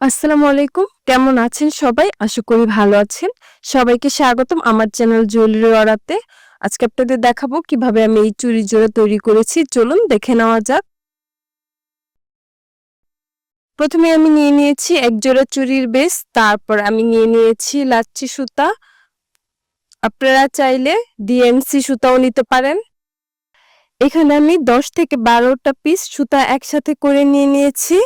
আসসালামু আলাইকুম। কেমন আছেন সবাই? আশা করি ভালো আছেন। সবাইকে স্বাগতম আমার চ্যানেল জুয়েলারি অর্ডারতে আজকে আপনাদের দেখাবো কীভাবে আমি এই চুরি জোড়া তৈরি করেছি। চলুন দেখে নেওয়া যাক। প্রথমে আমি নিয়ে নিয়েছি এক জোড়া চুরির বেস তারপর আমি নিয়ে নিয়েছি লাচ্ছি সুতা। আপনারা চাইলে ডিএমসি সুতাও নিতে পারেন। এখানে আমি দশ থেকে বারোটা পিস সুতা একসাথে করে নিয়ে নিয়েছি।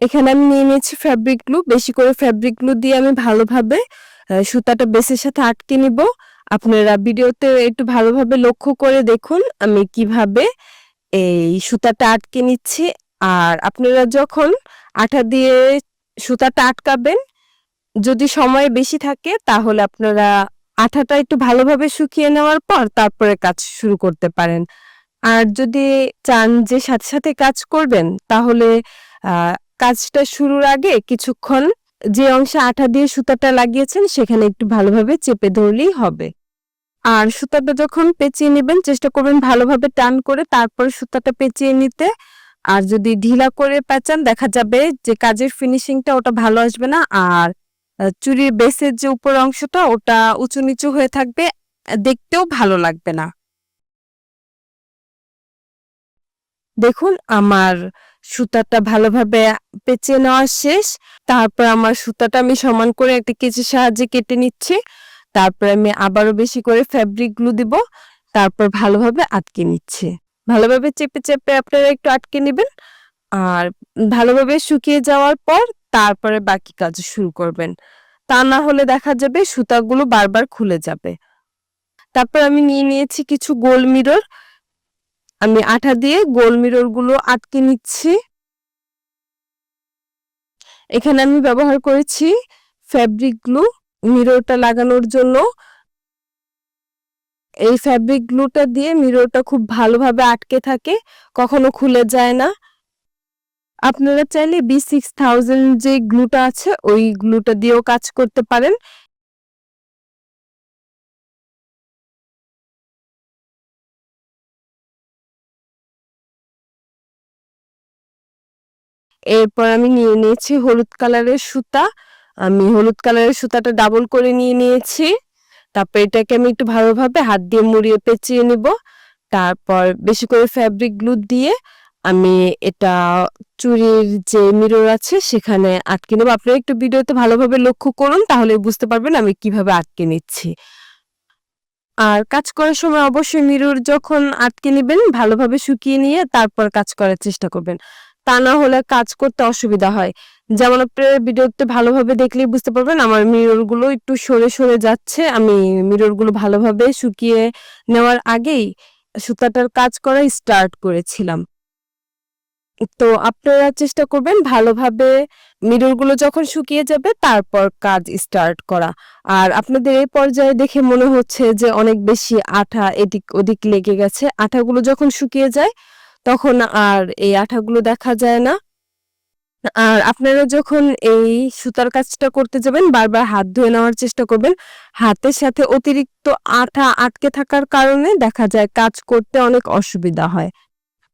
এখানে আমি নিয়ে নিয়েছি ফ্যাব্রিক গ্লু বেশি করে ফ্যাব্রিক গ্লু দিয়ে আমি ভালোভাবে সুতাটা বেসের সাথে আটকে নিব। আপনারা ভিডিওতে একটু ভালোভাবে লক্ষ্য করে দেখুন আমি কীভাবে এই সুতাটা আটকে নিচ্ছি। আর আপনারা যখন আঠা দিয়ে সুতাটা আটকাবেন, যদি সময় বেশি থাকে তাহলে আপনারা আঠাটা একটু ভালোভাবে শুকিয়ে নেওয়ার পর তারপরে কাজ শুরু করতে পারেন। আর যদি চান যে সাথে সাথে কাজ করবেন, তাহলে কাজটা শুরুর আগে কিছুক্ষণ যে অংশে আঠা দিয়ে সুতাটা লাগিয়েছেন, সেখানে একটু ভালোভাবে চেপে ধরলেই হবে। আর সুতাটা যখন পেঁচিয়ে নেবেন, চেষ্টা করবেন ভালোভাবে টান করে তারপর সুতাটা পেঁচিয়ে নিতে। আর যদি ঢিলা করে পেঁচান, দেখা যাবে যে কাজের ফিনিশিংটা ওটা ভালো আসবে না। আর চুরির বেসের যে উপর অংশটা, ওটা উঁচু নিচু হয়ে থাকবে, দেখতেও ভালো লাগবে না। দেখুন, আমার সুতাটা ভালোভাবে পেঁচিয়ে নেওয়া শেষ। তারপর আমার সুতাটা আমি সমান করে একটা কেচির সাহায্যে কেটে নিচ্ছি। তারপর আমি আবারও বেশি করে ফ্যাব্রিক গ্লু দিব। তারপর ভালোভাবে আটকে নিচ্ছি। ভালোভাবে চেপে চেপে আপনারা একটু আটকে নেবেন। আর ভালোভাবে শুকিয়ে যাওয়ার পর তারপরে বাকি কাজ শুরু করবেন। তা না হলে দেখা যাবে সুতাগুলো বারবার খুলে যাবে। তারপর আমি নিয়ে নিয়েছি কিছু গোল মিরর আমি আঠা দিয়ে গোল মিররগুলো আটকে নিচ্ছি। এখানে আমি ব্যবহার করেছি ফ্যাব্রিক গ্লু মিররটা লাগানোর জন্য। এই ফ্যাব্রিক গ্লুটা দিয়ে মিররটা খুব ভালোভাবে আটকে থাকে, কখনো খুলে যায় না। আপনারা চাইলে বি সিক্স থাউজেন্ড যে গ্লুটা আছে, ওই গ্লুটা দিয়েও কাজ করতে পারেন। এরপর আমি নিয়ে নিয়েছি হলুদ কালারের সুতা। আমি হলুদ কালারের সুতাটা ডাবল করে নিয়ে নিয়েছি। তারপর এটাকে আমি একটু ভালোভাবে হাত দিয়ে মুড়িয়ে পেঁচিয়ে নিব। তারপর বেশি করে ফ্যাব্রিক গ্লু দিয়ে আমি এটা চুরির যে মিরর আছে সেখানে আটকে নেব। আপনারা একটু ভিডিওতে ভালোভাবে লক্ষ্য করুন, তাহলে বুঝতে পারবেন আমি কীভাবে আটকে নিচ্ছি। আর কাজ করার সময় অবশ্যই মিরর যখন আটকে নেবেন, ভালোভাবে শুকিয়ে নিয়ে তারপর কাজ করার চেষ্টা করবেন। তা না হলে কাজ করতে অসুবিধা হয়। যেমন আপনার ভিডিওতে ভালোভাবে দেখলেই বুঝতে পারবেন, আমার মিররগুলো একটু সরে সরে যাচ্ছে। আমি মিররগুলো ভালোভাবে শুকিয়ে নেওয়ার আগেই সুতাটার কাজ করা স্টার্ট করেছিলাম। তো আপনারা চেষ্টা করবেন ভালোভাবে মিররগুলো যখন শুকিয়ে যাবে তারপর কাজ স্টার্ট করা। আর আপনাদের এই পর্যায়ে দেখে মনে হচ্ছে যে অনেক বেশি আঠা এদিক ওদিক লেগে গেছে। আঠাগুলো যখন শুকিয়ে যায় তখন আর এই আঠাগুলো দেখা যায় না। আর আপনারা যখন এই সুতার কাজটা করতে যাবেন, বারবার হাত ধুয়ে নেওয়ার চেষ্টা করবেন। হাতের সাথে অতিরিক্ত আঠা আটকে থাকার কারণে দেখা যায় কাজ করতে অনেক অসুবিধা হয়।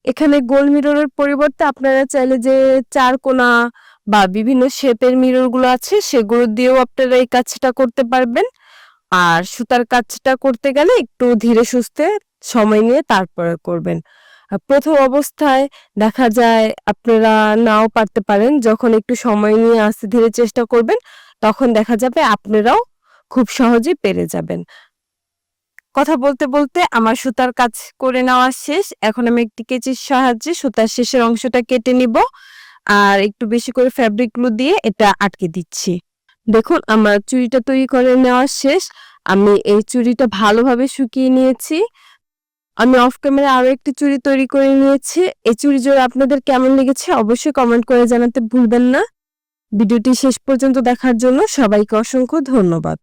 এখানে গোল মিররের পরিবর্তে আপনারা চাইলে যে চার কোনা বা বিভিন্ন শেপের মিররগুলো আছে, সেগুলো দিয়েও আপনারা এই কাজটা করতে পারবেন। আর সুতার কাজটা করতে গেলে একটু ধীরে সুস্থে সময় নিয়ে তারপরে করবেন। প্রথম অবস্থায় দেখা যায় আপনারা নাও পারতে পারেন। যখন একটু সময় নিয়ে আস্তে ধীরে চেষ্টা করবেন, তখন দেখা যাবে আপনারাও খুব সহজেই পেরে যাবেন। কথা বলতে বলতে আমার সুতার কাজ করে নেওয়া শেষ। এখন আমি একটি কেচির সাহায্যে সুতার শেষের অংশটা কেটে নিব আর একটু বেশি করে ফ্যাব্রিক গ্লু দিয়ে এটা আটকে দিচ্ছি। দেখুন, আমার চুড়িটা তৈরি করে নেওয়া শেষ। আমি এই চুড়িটা ভালোভাবে শুকিয়ে নিয়েছি। আমি অফ ক্যামেরা আরও একটি চুড়ি তৈরি করে নিয়েছি। এই চুড়ি জোড়া আপনাদের কেমন লেগেছে অবশ্যই কমেন্ট করে জানাতে ভুলবেন না। ভিডিওটি শেষ পর্যন্ত দেখার জন্য সবাইকে অসংখ্য ধন্যবাদ।